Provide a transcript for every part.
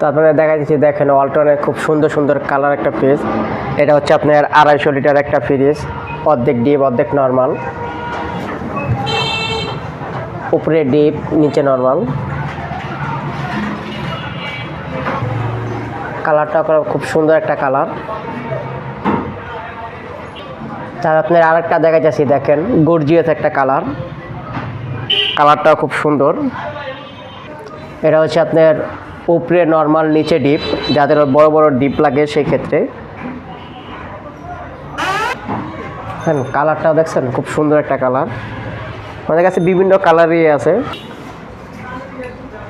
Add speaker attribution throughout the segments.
Speaker 1: তারপরে দেখা যাচ্ছে, দেখেন অল্টনের খুব সুন্দর সুন্দর কালার একটা ফ্রিজ এটা হচ্ছে আপনার আড়াইশো লিটার একটা ফ্রিজ অর্ধেক ডিপ অর্ধেক নর্মাল উপরে ডিপ নিচে নর্মাল কালারটা খুব সুন্দর একটা কালার তার আপনার আরেকটা দেখা যাচ্ছে, দেখেন গর্জিয়াস একটা কালার কালারটাও খুব সুন্দর। এটা হচ্ছে আপনার উপরে নর্মাল নিচে ডিপ যাদের বড় বড় ডিপ লাগে সেই ক্ষেত্রে হ্যাঁ কালারটাও দেখছেন? খুব সুন্দর একটা কালার আমাদের কাছে বিভিন্ন কালারই আছে।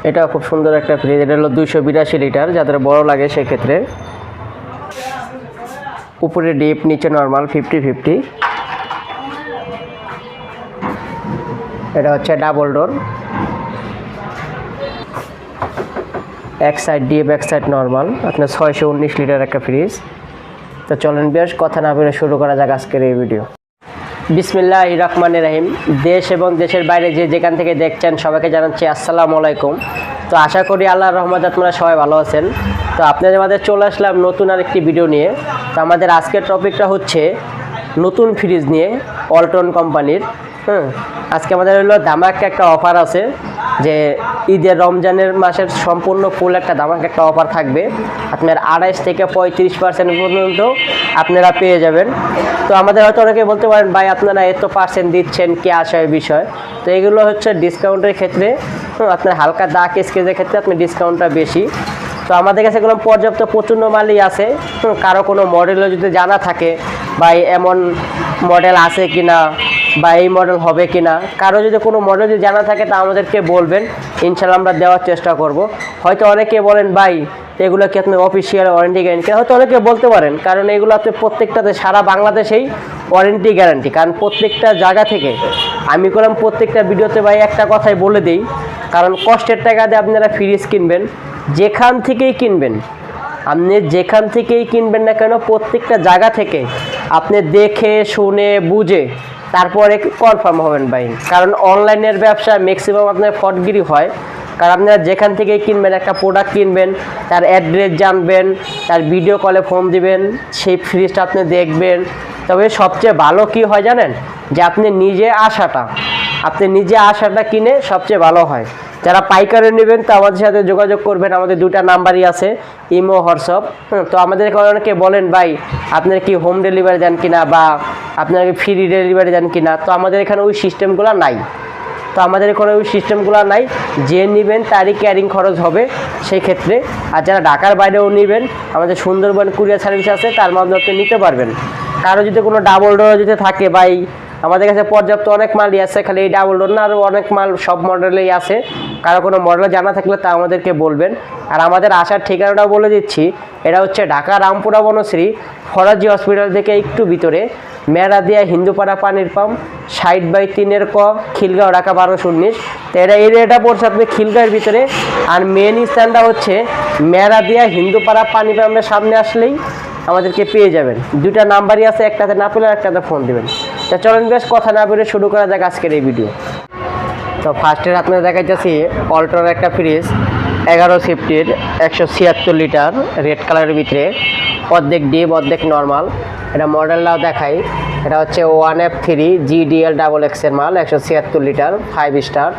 Speaker 1: এটা খুব সুন্দর একটা ফ্রিজ এটা হলো দুইশো বিরাশি লিটার, যাদের বড় লাগে সেই ক্ষেত্রে উপরে ডিপ নিচে নর্মাল ফিফটি ফিফটি এটা হচ্ছে ডাবল ডোর এক সাইড ডিপ এক সাইড নর্মাল আপনার ছয়শো উনিশ লিটার একটা ফ্রিজ তো চলেন বেশ কথা না বলে শুরু করা যাক আজকের এই ভিডিও বিসমিল্লাহ রহমান রাহিম। দেশ এবং দেশের বাইরে যে যেখান থেকে দেখছেন, সবাইকে জানাচ্ছি আসসালামু আলাইকুম। তো আশা করি আল্লাহর রহমত আপনারা সবাই ভালো আছেন। তো আপনাদের মাঝে চলে আসলাম নতুন আর একটি ভিডিও নিয়ে। তো আমাদের আজকের টপিকটা হচ্ছে নতুন ফ্রিজ নিয়ে অল্টন কোম্পানির হুম, আজকে আমাদের হলো ধামাকা একটা অফার আছে যে ঈদের রমজানের মাসের সম্পূর্ণ ফুল একটা ধামাকা একটা অফার থাকবে। আপনার আড়াইশ থেকে পঁয়ত্রিশ পার্সেন্ট পর্যন্ত আপনারা পেয়ে যাবেন। তো আমাদের হয়তো অনেকে বলতে পারেন, ভাই, আপনারা এত পার্সেন্ট দিচ্ছেন, কি আশয় বিষয়? তো এগুলো হচ্ছে ডিসকাউন্টের ক্ষেত্রে আপনার হালকা দাগ স্কেচের ক্ষেত্রে আপনি ডিসকাউন্টটা বেশি। তো আমাদের কাছে এগুলো পর্যাপ্ত প্রচণ্ড মালই আছে। কারও কোনো মডেলও যদি জানা থাকে বা এমন মডেল আছে কি না বা এই মডেল হবে কি না কারও যদি কোনো মডেল যদি জানা থাকে তা আমাদেরকে বলবেন, ইনশাল্লাহ আমরা দেওয়ার চেষ্টা করব। হয়তো অনেকে বলেন, ভাই, এগুলো কি আপনি অফিসিয়াল ওয়ারেন্টি গ্যারেন্টি হয়তো অনেকে বলতে পারেন, কারণ এগুলো আপনি প্রত্যেকটাতে, সারা বাংলাদেশেই ওয়ারেন্টি গ্যারান্টি কারণ প্রত্যেকটা জায়গা থেকে, আমি করলাম প্রত্যেকটা ভিডিওতে ভাই একটা কথাই বলে দিই, কারণ কষ্টের টাকা দিয়ে আপনারা ফ্রিজ কিনবেন, যেখান থেকেই কিনবেন, আপনি যেখান থেকেই কিনবেন না কেন, প্রত্যেকটা জায়গা থেকে আপনি দেখে, শুনে, বুঝে তারপরে কনফার্ম হবেন ভাই। কারণ অনলাইনের ব্যবসা ম্যাক্সিমাম আপনার ফটগিরি হয়। কারণ আপনারা যেখান থেকে কিনবেন, একটা প্রোডাক্ট কিনবেন, তার অ্যাড্রেস জানবেন, তার ভিডিও কলে ফোন দিবেন, সেই ফ্রিজটা আপনি দেখবেন। তবে সবচেয়ে ভালো কি হয় জানেন? যে আপনি নিজে আসাটা আপনি নিজে আসাটা কিনে সবচেয়ে ভালো হয়। যারা পাইকারি নেবেন, তো আমাদের সাথে যোগাযোগ করবেন। আমাদের দুটা নাম্বারই আছে, ইমো, হোয়াটসঅ্যাপ। তো আমাদের অনেকে বলেন, ভাই, আপনারা কি হোম ডেলিভারি দেন কিনা বা আপনারা কি ফ্রি ডেলিভারি দেন কিনা? তো আমাদের এখানে ওই সিস্টেমগুলো নাই। তো আমাদের এখানে ওই সিস্টেমগুলো নাই। যে নেবেন, তারই ক্যারিং খরচ হবে সেই ক্ষেত্রে আর যারা ঢাকার বাইরেও নেবেন, আমাদের সুন্দরবন কুরিয়ার সার্ভিস আছে, তার মাধ্যমে আপনি নিতে পারবেন। কারও যদি কোনো ডাবল ডোর যদি থাকে বাই আমাদের কাছে পর্যাপ্ত অনেক মালই আছে, খালি এই ডাবল ডোর না আরও অনেক মাল সব মডেলেই আছে। কারও কোনো মডেল জানা থাকলে তা আমাদেরকে বলবেন। আর আমাদের আসার ঠিকানাটাও বলে দিচ্ছি, এটা হচ্ছে ঢাকা রামপুরা বনশ্রী, ফরাজি হসপিটাল থেকে একটু ভিতরে, মেরাদিয়া হিন্দুপাড়া পানির পাম্প ষাট বাই তিনের ক, খিলগাঁও, ঢাকা বারোশো উনিশ। তো এটা এরিয়াটা পড়ছে আপনি খিলগাঁয়ের ভিতরে। আর মেন স্থানটা হচ্ছে মেরাদিয়া হিন্দুপাড়া পানি পাম্পের সামনে আসলেই। আমাদেরকে পেয়ে যাবেন। দুইটা নাম্বারই আছে, একটাতে না পেলে একটাতে ফোন দেবেন। তা চলেন বেশ, কথা না বলে শুরু করা যাক আজকের এই ভিডিও তো ফার্স্টে আপনাদের দেখাইতেছি অল্টোর একটা ফ্রিজ এগারো সিফটির একশো ছিয়াত্তর লিটার রেড কালারের ভিতরে। অর্ধেক ডিপ অর্ধেক নর্মাল এটা মডেলটাও দেখাই। এটা হচ্ছে one F three GDL double এক্সের মাল, একশো ছিয়াত্তর লিটার ফাইভ স্টার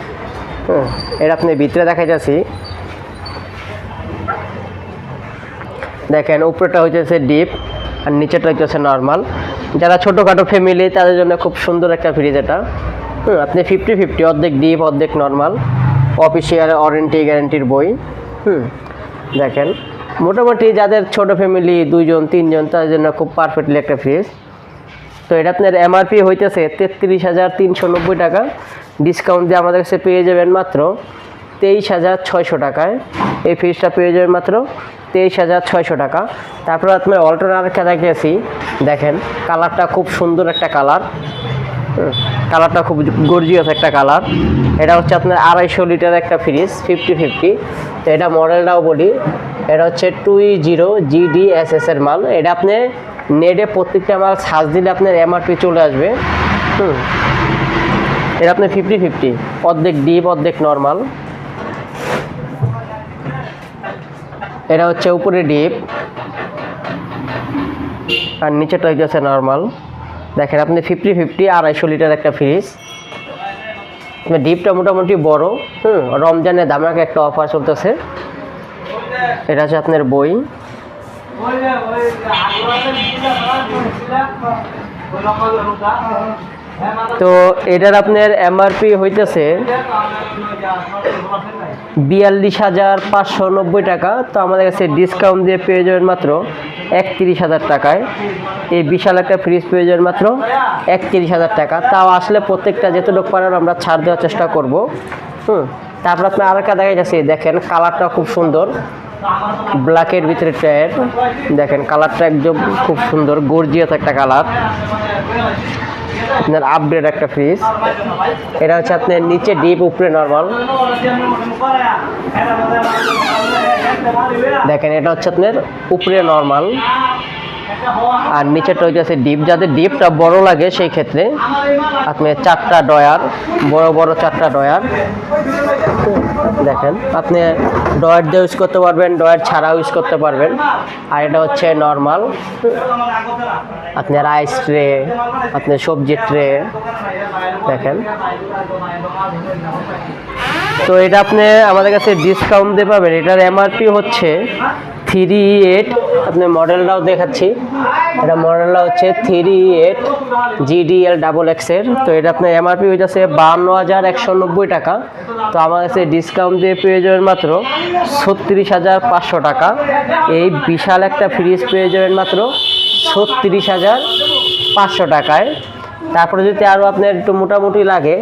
Speaker 1: এটা আপনি ভিতরে দেখাইতেছি। দেখেন উপরেটা হইতেছে ডিপ আর নিচেটা হইতেছে নর্মাল যারা ছোটোখাটো ফ্যামিলি তাদের জন্য খুব সুন্দর একটা ফ্রিজ এটা। হুম, আপনি ফিফটি ফিফটি অর্ধেক ডিপ অর্ধেক নর্মাল অফিসিয়াল ওয়ারেন্টি গ্যারেন্টির বই। হুম দেখেন মোটামুটি যাদের ছোট ফ্যামিলি দুইজন তিনজন তাদের জন্য খুব পারফেক্টলি একটা ফ্রিজ তো এটা আপনার এমআরপি হইতেছে তেত্রিশ হাজার তিনশো নব্বই টাকা। ডিসকাউন্ট দিয়ে আমাদের কাছে পেয়ে যাবেন মাত্র তেইশ হাজার ছয়শো টাকায়। এই ফ্রিজটা পেয়ে যাবেন মাত্র তেইশ হাজার ছয়শো টাকা। তারপর আপনার অল্টোর আরেকটা দেখিয়েছি দেখেন কালারটা খুব সুন্দর একটা কালার কালারটা খুব গর্জিয়াস একটা কালার এটা হচ্ছে আপনার আড়াইশো লিটার একটা ফ্রিজ ফিফটি ফিফটি তো এটা মডেলটাও বলি, এটা হচ্ছে two zero GD S S এর মাল। এটা আপনি নেটে প্রত্যেকটা মাল সার্চ দিলে আপনার এমআরপি চলে আসবে। হুম। এটা আপনি ফিফটি ফিফটি অর্ধেক ডিপ অর্ধেক নর্মাল এটা হচ্ছে উপরে ডিপ আর নিচেটা হইতেছে নর্মাল দেখেন আপনি ফিফটি ফিফটি আড়াইশো লিটার একটা ফ্রিজ ডিপটা মোটামুটি বড় হুম রমজানে দামাকে একটা অফার চলতেছে এটা হচ্ছে আপনার বই তো এটার আপনার এমআরপি হইতেছে বিয়াল্লিশ হাজার পাঁচশো নব্বই টাকা। তো আমাদের কাছে ডিসকাউন্ট দিয়ে পেয়ে যাবেন মাত্র একত্রিশ হাজার টাকায়। এই বিশাল একটা ফ্রিজ পেয়ে যাবেন মাত্র একত্রিশ হাজার টাকা। তাও আসলে প্রত্যেকটা যেতটুকু পারেন আমরা ছাড় দেওয়ার চেষ্টা করব। হুম, তারপর আপনার আর একটা দেখা যাচ্ছে, দেখেন কালারটা খুব সুন্দর। ব্ল্যাকের ভিতরে টায়ার দেখেন কালারটা একদম খুব সুন্দর গর্জিয়াস একটা কালার আপনার আপডেট একটা ফ্রিজ এটা হচ্ছে আপনার নিচে ডিপ উপরে নর্মাল দেখেন, এটা হচ্ছে আপনার উপরে নর্মাল আর নিচেটা হইতেছে ডিপ যাদের ডিপটা বড় লাগে সেই ক্ষেত্রে আপনি চারটা ডয়ার বড় বড় চারটা ডয়ার দেখেন, আপনি ডয়ার দিয়ে ইউজ করতে পারবেন ডয়ার ছাড়াও ইউজ করতে পারবেন। আর এটা হচ্ছে নর্মাল আপনার আইস ট্রে আপনার সবজির ট্রে দেখেন। তো এটা আপনি আমাদের কাছে ডিসকাউন্ট দিয়ে পাবেন। এটার এমআরপি হচ্ছে থ্রি এইট, আপনার মডেলটাও দেখাচ্ছি। এটা মডেলটা হচ্ছে থ্রি এইট জিডিএল ডাবল এক্সের তো এটা আপনার এমআরপি হইতেছে বান্ন হাজার একশো নব্বই টাকা। তো আমার কাছে ডিসকাউন্ট দিয়ে পেয়ে যাবেন মাত্র ছত্রিশ হাজার পাঁচশো টাকা। এই বিশাল একটা ফ্রিজ পেয়ে যাবেন মাত্র ছত্রিশ হাজার পাঁচশো টাকায়। তারপরে যদি আরও আপনার একটু মোটামুটি লাগে,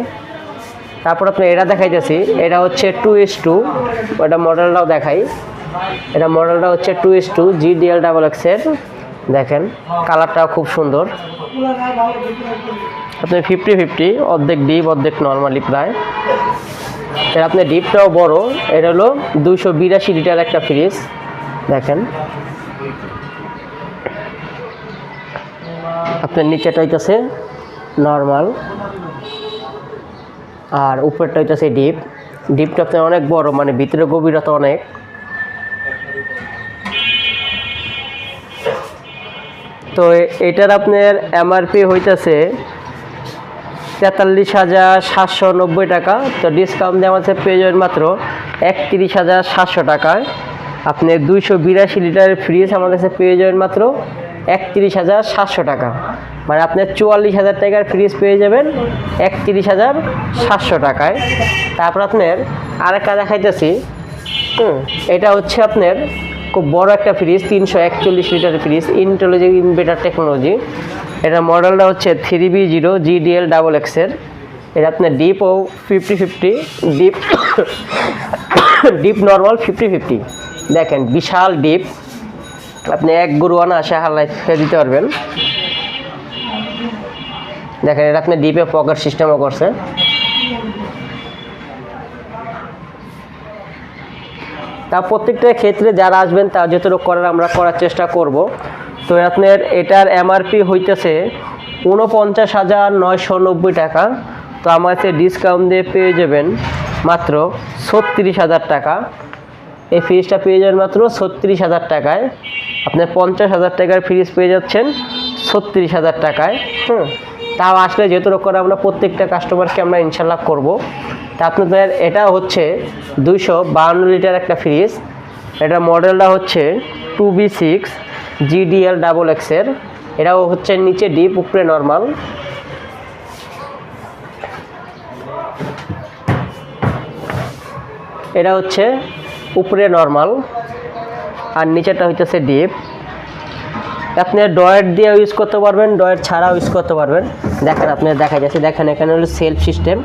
Speaker 1: তারপর আপনি এটা দেখাইতেছি। এটা হচ্ছে টু এস টু। ওটা মডেলটাও দেখাই। এটা মডেলটা হচ্ছে two S two G DL double এক্সের দেখেন, কালারটাও খুব সুন্দর। আপনি ফিফটি ফিফটি অর্ধেক ডিপ অর্ধেক নর্মালি প্রায়। এটা আপনার ডিপটাও বড়। এটা হলো দুইশো বিরাশি লিটার একটা ফ্রিজ দেখেন। আপনার নিচেটা হইতেছে নর্মাল আর উপরটা হইতেছে ডিপ ডিপটা আপনার অনেক বড় মানে ভিতরে গভীরতা অনেক। তো এটার আপনার এমআরপি হইতেছে তেতাল্লিশ হাজার সাতশো নব্বই টাকা। তো ডিসকাউন্ট দিয়ে আমাদের পেয়ে মাত্র একত্রিশ হাজার সাতশো টাকায়। আপনি দুইশো বিরাশি লিটারের ফ্রিজ আমাদের কাছে পেয়ে যাবেন মাত্র একত্রিশ হাজার সাতশো টাকা। মানে আপনার চুয়াল্লিশ হাজার টাকার ফ্রিজ পেয়ে যাবেন একত্রিশ হাজার সাতশো টাকায়। তারপর আপনার আরেকটা দেখাইতেছি। হুম, এটা হচ্ছে আপনার খুব বড় একটা ফ্রিজ, তিনশো একচল্লিশ litre fridge intelligent inverter technology এটা মডেলটা হচ্ছে three B zero GDL double এক্সের এটা আপনার ডিপ ও fifty fifty deep deep normal fifty fifty দেখেন, বিশাল ডিপ আপনি এক গরু আনা আসে হাল্লায় ফেলে দিতে পারবেন। দেখেন, এটা আপনি ডিপে পকেট সিস্টেমও করছে। তা প্রত্যেকটা ক্ষেত্রে যারা আসবেন, তা যতটুকু করার আমরা করার চেষ্টা করব। তো আপনার এটার এমআরপি হইতেছে উনপঞ্চাশ হাজার নয়শো নব্বই টাকা। তো আমাকে ডিসকাউন্ট দিয়ে পেয়ে যাবেন মাত্র ছত্রিশ হাজার টাকা। এই ফ্রিজটা পেয়ে যাবেন মাত্র ছত্রিশ হাজার টাকায়। আপনার পঞ্চাশ হাজার টাকার ফ্রিজ পেয়ে যাচ্ছেন ছত্রিশ হাজার টাকায়। হুম। তাও আসলে যেহেতু করে আমরা প্রত্যেকটা কাস্টমারকে আমরা ইনশাল্লাহ করব। তা আপনাদের এটা হচ্ছে দুইশো বাহান্ন লিটার একটা ফ্রিজ। এটা মডেলটা হচ্ছে two B six GDL double এক্সের এটাও হচ্ছে নিচে ডিপ, উপরে নর্মাল। এটা হচ্ছে উপরে নর্মাল। আর নিচেটা হইতেছে ডিপ। আপনি ডয়ের দিয়ে ইউজ করতে পারবেন ডয়ের ছাড়াও ইউজ করতে পারবেন। দেখেন আপনি দেখা যাচ্ছে। দেখেন, এখানে হলো সেলফ সিস্টেম।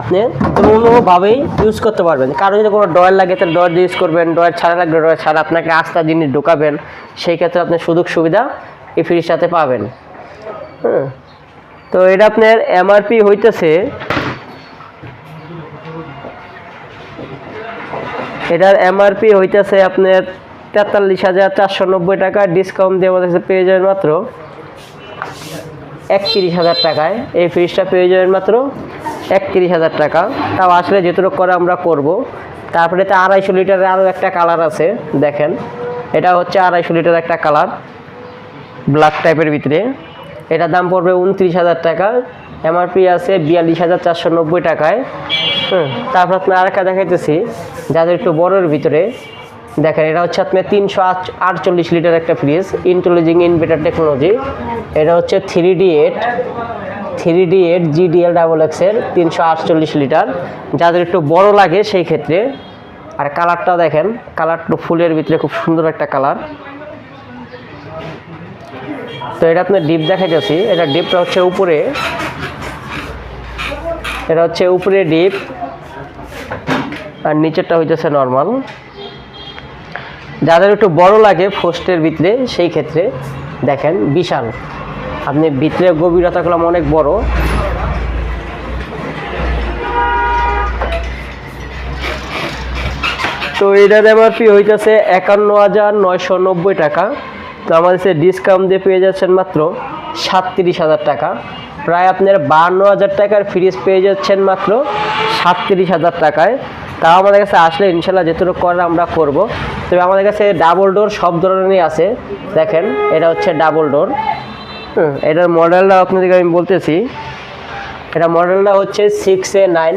Speaker 1: আপনি কোনোভাবেই ইউজ করতে পারবেন। কারও যদি কোনো ডয়ের লাগে, তাহলে ডয়ের দিয়ে ইউজ করবেন ডয়ের ছাড়া লাগবে ডয়ের ছাড়া আপনাকে আস্তা জিনিস ঢোকাবেন। সেই ক্ষেত্রে আপনি সুযোগ সুবিধা এই ফ্রিজটাতে পাবেন। হ্যাঁ তো এটা আপনার এমআরপি হইতেছে। এটার এমআরপি হইতেছে আপনার তেতাল্লিশ হাজার চারশো নব্বই টাকা। ডিসকাউন্ট দিয়ে আমাদের পেয়ে যাবেন মাত্র একত্রিশ হাজার টাকায়। এই ফ্রিজটা পেয়ে যাবেন মাত্র একত্রিশ হাজার টাকা। তাও আসলে যেটুকু করে আমরা করব। তারপরে তো আড়াইশো লিটারের আরও একটা কালার আছে, দেখেন। এটা হচ্ছে আড়াইশো লিটার একটা কালার, ব্ল্যাক টাইপের ভিতরে। এটার দাম পড়বে উনত্রিশ হাজার টাকা। এমআরপি আছে বিয়াল্লিশ হাজার চারশো নব্বই টাকায়। হুম, তারপর আপনার আরেকটা দেখাইতেছি, যাদের একটু বড়োর ভিতরে। দেখেন, এটা হচ্ছে আপনার তিনশো আটচল্লিশ লিটার একটা ফ্রিজ ইন্টেলিজিং ইনভার্টার টেকনোলজি এটা হচ্ছে three D eight three D eight GDL double এক্সের তিনশো আটচল্লিশ লিটার। যাদের একটু বড় লাগে সেই ক্ষেত্রে, আর কালারটা দেখেন, কালারটা ফুলের ভিতরে খুব সুন্দর একটা কালার। তো এটা আপনার ডিপ দেখাইতেছি, এটা ডিপটা হচ্ছে উপরে। এটা হচ্ছে উপরে ডিপ, আর নিচেরটা হইতেছে নর্মাল। যাদের একটু বড় লাগে ফোস্টের ভিতরে, সেই ক্ষেত্রে দেখেন বিশাল। আপনি ভিতরে গভীরতা অনেক বড়। তো এটার এমআরপি হইতেছে একান্ন হাজার নয়শো নব্বই টাকা। তো আমাদের সে ডিসকাউন্ট দিয়ে পেয়ে যাচ্ছেন মাত্র সাতত্রিশ হাজার টাকা। প্রায় আপনার বান্ন হাজার টাকার ফ্রিজ পেয়ে যাচ্ছেন মাত্র সাতত্রিশ হাজার টাকায়। তাও আমাদের কাছে আসলে ইনশাল্লাহ যেটুকু করার আমরা করব। তবে আমাদের কাছে ডাবল ডোর সব ধরনেরই আছে। দেখেন, এটা হচ্ছে ডাবল ডোর হুম। এটার মডেলটা আপনাদেরকে আমি বলতেছি। এটা মডেলটা হচ্ছে six A nine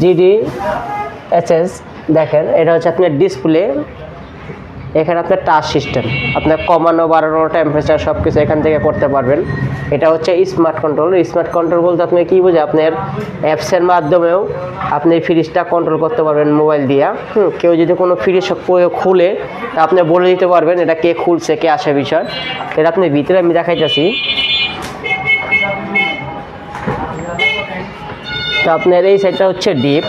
Speaker 1: GD S দেখেন, এটা হচ্ছে আপনার ডিসপ্লে এখানে আপনার টাচ সিস্টেম আপনার কমানো, বাড়ানো টেম্পারেচার সব কিছু এখান থেকে করতে পারবেন। এটা হচ্ছে স্মার্ট কন্ট্রোল স্মার্ট কন্ট্রোল বলতে আপনি কী বোঝে, আপনার অ্যাপসের মাধ্যমেও আপনি ফ্রিজটা কন্ট্রোল করতে পারবেন মোবাইল দিয়া। হুম, কেউ যদি কোনো ফ্রিজ খুলে, তা আপনি বলে দিতে পারবেন এটা কে খুলছে, কে আসে বিষয়। এটা আপনি ভিতরে আমি দেখাইতেছি। তো আপনার এই সাইডটা হচ্ছে ডিপ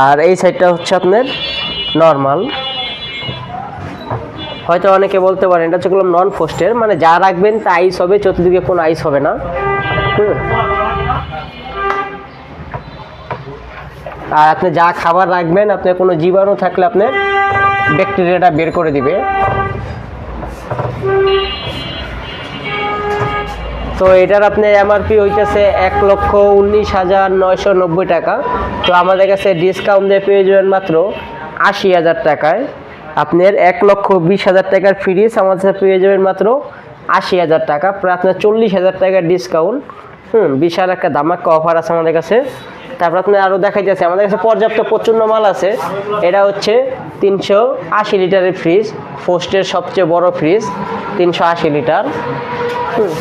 Speaker 1: আর এই সাইডটা হচ্ছে আপনার নর্মাল হয়তো অনেকে বলতে পারেন, এটা হচ্ছে নন ফোস্টের মানে যা রাখবেন তা আইস হবে, চতুর্দিকে কোনো আইস হবে না। আর আপনি যা খাবার রাখবেন আপনার কোনো জীবাণু থাকলে আপনার ব্যাকটেরিয়াটা বের করে দিবে। তো এটার আপনি এমআরপি হইতেছে এক লক্ষ উনিশ হাজার নয়শো নব্বই টাকা। তো আমাদের কাছে ডিসকাউন্ট দিয়ে পেয়ে যাবেন মাত্র আশি হাজার টাকায়। আপনার এক লক্ষ বিশ হাজার টাকার ফ্রিজ আমাদের কাছে পেয়ে যাবেন মাত্র আশি হাজার টাকা। প্রায় আপনার চল্লিশ হাজার টাকার ডিসকাউন্ট হুম, বিশাল একটা দামাক্কা অফার আছে আমাদের কাছে। তারপর আপনি আরও দেখাই যাচ্ছে আমাদের কাছে পর্যাপ্ত প্রচণ্ড মাল আছে। এটা হচ্ছে তিনশো আশি লিটারের ফ্রিজ ফোস্টের সবচেয়ে বড় ফ্রিজ তিনশো আশি লিটার। হুম।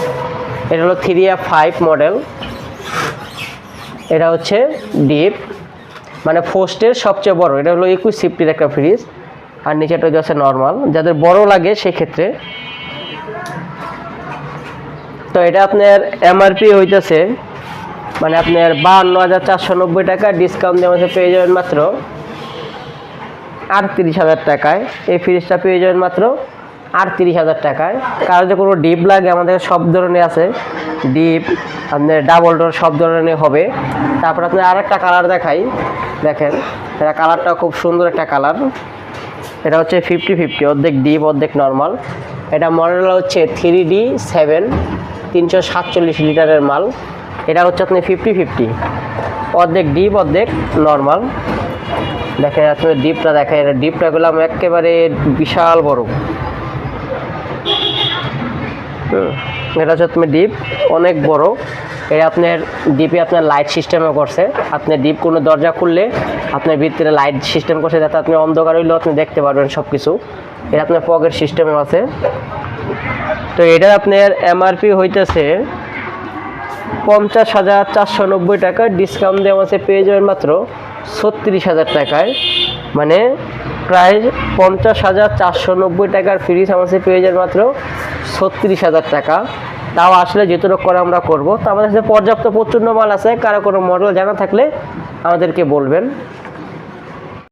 Speaker 1: এটা হলো থ্রি এফ ফাইভ মডেল এটা হচ্ছে ডিপ মানে ফোস্টের সবচেয়ে বড়, এটা হলো একুশ সিফটির একটা ফ্রিজ আর নিচেটা হচ্ছে নর্মাল যাদের বড় লাগে সেক্ষেত্রে। তো এটা আপনার এমআরপি হইতেছে মানে আপনার বাহান্ন হাজার চারশো নব্বই টাকা। ডিসকাউন্ট দিয়ে আমাদের পেয়ে যাবেন মাত্র আটত্রিশ হাজার টাকায়। এই ফ্রিজটা পেয়ে যাবেন মাত্র আটত্রিশ হাজার টাকায়। কারও যে কোনো ডিপ লাগে, আমাদের সব ধরনের আছে। ডিপ, আপনার ডাবল ডোর সব ধরনের হবে। তারপর আপনার আর একটা কালার দেখাই। দেখেন, এটা কালারটা খুব সুন্দর একটা কালার। এটা হচ্ছে ফিফটি ফিফটি, অর্ধেক ডিপ, অর্ধেক নর্মাল। এটা মডেল হচ্ছে থ্রি ডি সেভেন, তিনশো সাতচল্লিশ লিটারের মাল। এটা হচ্ছে আপনি ফিফটি ফিফটি, অর্ধেক ডিপ, অর্ধেক নর্মাল। দেখেন, আপনার ডিপটা দেখেন এটা ডিপটা গেলাম একেবারে বিশাল বড়। এটা হচ্ছে আপনার ডিপ অনেক বড়। এটা আপনার ডিপে আপনার লাইট সিস্টেমও করছে। আপনার ডিপ কোনো দরজা খুললে আপনার ভিতরে লাইট সিস্টেম করছে যাতে আপনি অন্ধকার হইলেও আপনি দেখতে পারবেন সব কিছু এটা আপনার পকেট সিস্টেমও আছে। তো এটা আপনার এমআরপি হইতেছে পঞ্চাশ হাজার চারশো নব্বই টাকা। ডিসকাউন্ট দেওয়া আমাকে পেয়ে যাবেন মাত্র ছত্রিশ হাজার টাকায়। মানে প্রায় পঞ্চাশ হাজার চারশো নব্বই টাকার ফ্রিজ আমাকে পেয়ে যাবেন মাত্র ছত্রিশ হাজার টাকা। তাও আসলে যেতটুকু করে আমরা করব। তো আমাদের পর্যাপ্ত প্রচুর মাল আছে, কারও কোনো মডেল জানা থাকলে আমাদেরকে বলবেন।